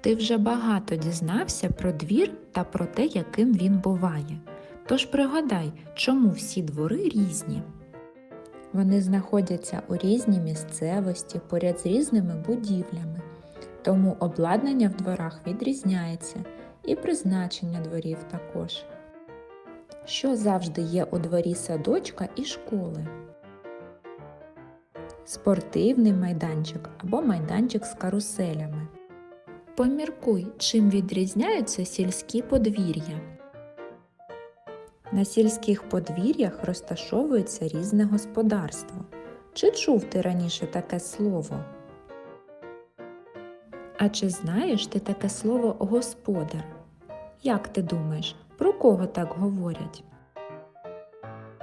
Ти вже багато дізнався про двір та про те, яким він буває. Тож пригадай, чому всі двори різні. Вони знаходяться у різній місцевості поряд з різними будівлями, тому обладнання в дворах відрізняється і призначення дворів також. Що завжди є у дворі садочка і школи? Спортивний майданчик або майданчик з каруселями. Поміркуй, чим відрізняються сільські подвір'я. На сільських подвір'ях розташовується різне господарство. Чи чув ти раніше таке слово? А чи знаєш ти таке слово господар? Як ти думаєш, про кого так говорять?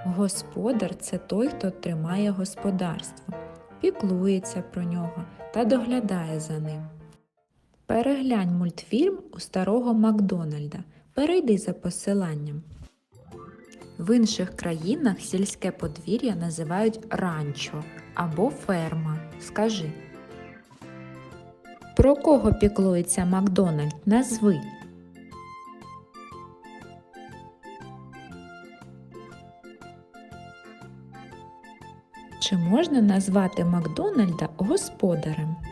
Господар це той, хто тримає господарство, піклується про нього та доглядає за ним. Переглянь мультфільм у старого Макдональда. Перейди за посиланням. В інших країнах сільське подвір'я називають ранчо або ферма. Скажи. Про кого піклується Макдональд? Назви. Чи можна назвати Макдональда господарем?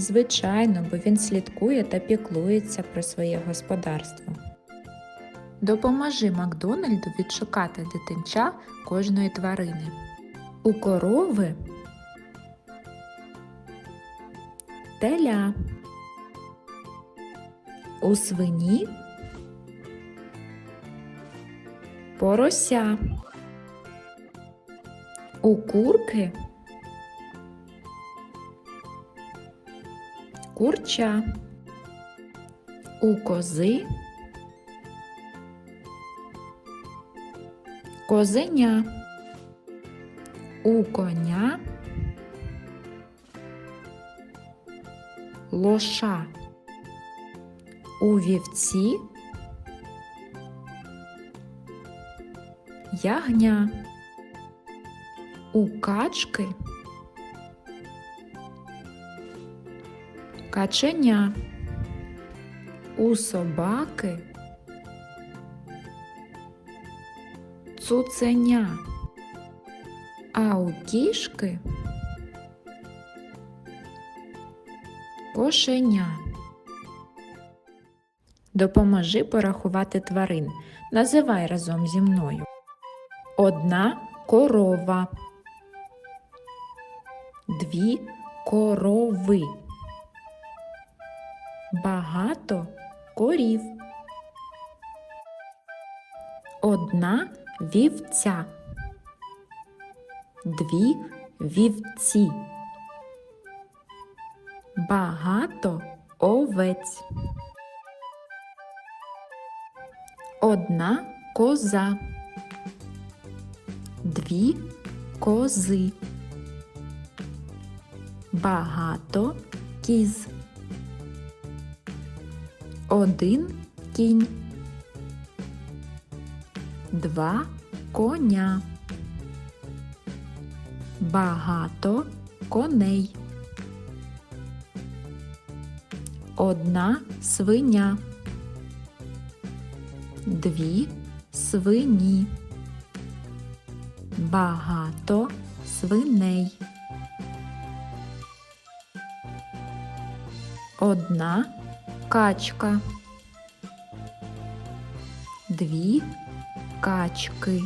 Звичайно, бо він слідкує та піклується про своє господарство. Допоможи Макдональду відшукати дитинча кожної тварини. У корови теля. У свині порося. У курки курча. У кози козеня. У коня лоша. У вівці ягня. У качки каченя. У собаки цуценя. А у кішки кошеня. Допоможи порахувати тварин. Називай разом зі мною. Одна корова. Дві корови. Багато корів. Одна вівця. Дві вівці. Багато овець. Одна коза. Дві кози. Багато кіз. Один кінь. Два коня. Багато коней. Одна свиня. Дві свині. Багато свиней. Одна качка. Дві качки.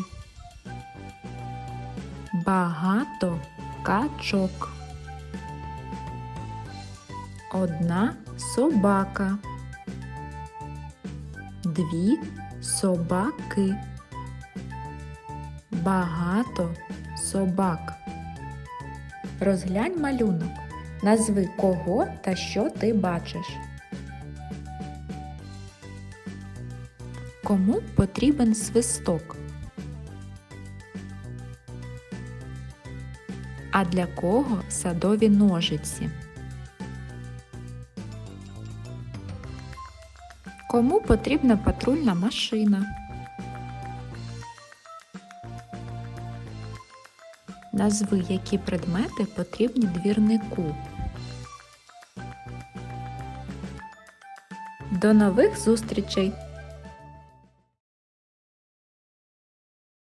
Багато качок. Одна собака. Дві собаки. Багато собак. Розглянь малюнок. Назви кого та що ти бачиш. Кому потрібен свисток? А для кого садові ножиці? Кому потрібна патрульна машина? Назви, які предмети потрібні двірнику. До нових зустрічей!